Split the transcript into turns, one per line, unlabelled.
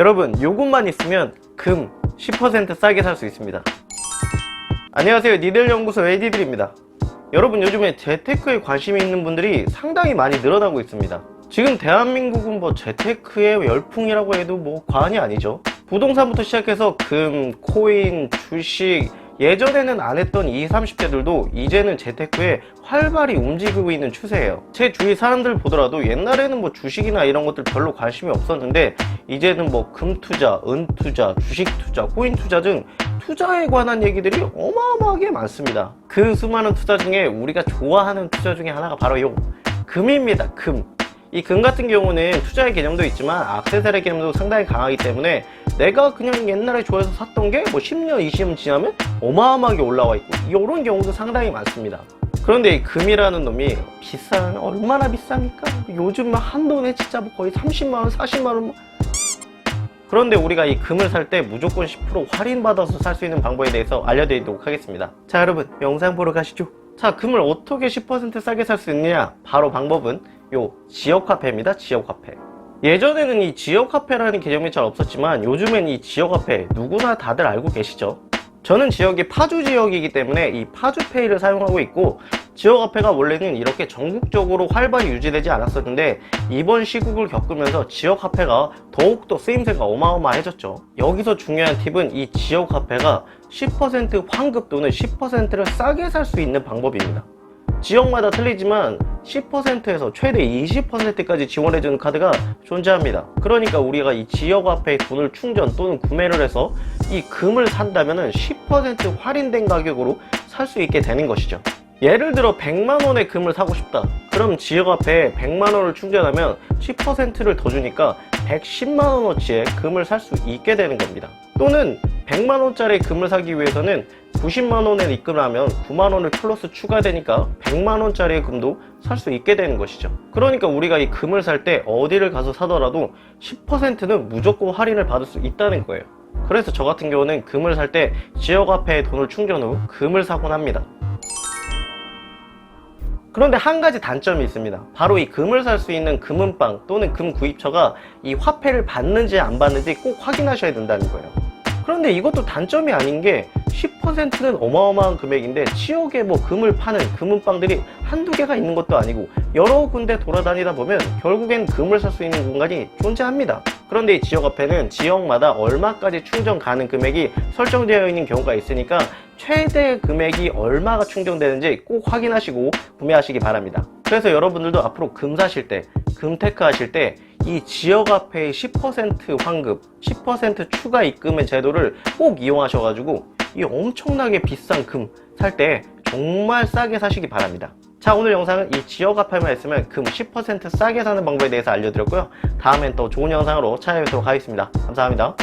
여러분 요것만 있으면 금 10% 싸게 살 수 있습니다. 안녕하세요. 니들연구소 에디들입니다. 여러분 요즘에 재테크에 관심이 있는 분들이 상당히 많이 늘어나고 있습니다. 지금 대한민국은 뭐 재테크의 열풍이라고 해도 뭐 과언이 아니죠. 부동산부터 시작해서 금, 코인, 주식 예전에는 안 했던 20, 30대들도 이제는 재테크에 활발히 움직이고 있는 추세예요. 제 주위 사람들 보더라도 옛날에는 뭐 주식이나 이런 것들 별로 관심이 없었는데 이제는 뭐 금 투자, 은 투자, 주식 투자, 코인 투자 등 투자에 관한 얘기들이 어마어마하게 많습니다. 그 수많은 투자 중에 우리가 좋아하는 투자 중에 하나가 바로 요 금입니다. 금. 이 금 같은 경우는 투자의 개념도 있지만 악세사리 개념도 상당히 강하기 때문에 내가 그냥 옛날에 좋아해서 샀던 게 뭐 10년, 20년 지나면 어마어마하게 올라와 있고 이런 경우도 상당히 많습니다. 그런데 이 금이라는 놈이 비싼 얼마나 비쌉니까? 요즘 한 돈에 진짜 뭐 거의 30만 원, 40만 원. 뭐. 그런데 우리가 이 금을 살 때 무조건 10% 할인 받아서 살 수 있는 방법에 대해서 알려드리도록 하겠습니다. 자 여러분 영상 보러 가시죠. 자 금을 어떻게 10% 싸게 살 수 있느냐? 바로 방법은 요 지역 화폐입니다. 지역 화폐. 예전에는 이 지역 화폐라는 개념이 잘 없었지만 요즘엔 이 지역 화폐 누구나 다들 알고 계시죠? 저는 지역이 파주 지역이기 때문에 이 파주페이를 사용하고 있고 지역 화폐가 원래는 이렇게 전국적으로 활발히 유지되지 않았었는데 이번 시국을 겪으면서 지역 화폐가 더욱더 쓰임새가 어마어마해졌죠. 여기서 중요한 팁은 이 지역 화폐가 10% 환급 또는 10%를 싸게 살 수 있는 방법입니다. 지역마다 틀리지만 10%에서 최대 20%까지 지원해주는 카드가 존재합니다. 그러니까 우리가 이 지역 화폐에 돈을 충전 또는 구매를 해서 이 금을 산다면 10% 할인된 가격으로 살 수 있게 되는 것이죠. 예를 들어 100만 원의 금을 사고 싶다. 그럼 지역 화폐에 100만 원을 충전하면 10%를 더 주니까 110만 원어치의 금을 살 수 있게 되는 겁니다. 또는 100만 원짜리 금을 사기 위해서는 90만 원에 입금을 하면 9만 원을 플러스 추가되니까 100만 원짜리의 금도 살 수 있게 되는 것이죠. 그러니까 우리가 이 금을 살 때 어디를 가서 사더라도 10%는 무조건 할인을 받을 수 있다는 거예요. 그래서 저 같은 경우는 금을 살 때 지역 화폐에 돈을 충전 후 금을 사곤 합니다. 그런데 한 가지 단점이 있습니다. 바로 이 금을 살 수 있는 금은방 또는 금 구입처가 이 화폐를 받는지 안 받는지 꼭 확인하셔야 된다는 거예요. 그런데 이것도 단점이 아닌 게 10%는 어마어마한 금액인데 지역에 뭐 금을 파는 금은방들이 한두 개가 있는 것도 아니고 여러 군데 돌아다니다 보면 결국엔 금을 살 수 있는 공간이 존재합니다. 그런데 이 지역 화폐는 지역마다 얼마까지 충전 가능 금액이 설정되어 있는 경우가 있으니까 최대 금액이 얼마가 충전되는지 꼭 확인하시고 구매하시기 바랍니다. 그래서 여러분들도 앞으로 금 사실 때, 금 테크 하실 때 이 지역 화폐의 10% 환급, 10% 추가 입금의 제도를 꼭 이용하셔가지고 이 엄청나게 비싼 금 살 때 정말 싸게 사시기 바랍니다. 자 오늘 영상은 이 지역 화폐만 있으면 금 10% 싸게 사는 방법에 대해서 알려드렸고요. 다음엔 또 좋은 영상으로 찾아뵙도록 하겠습니다. 감사합니다.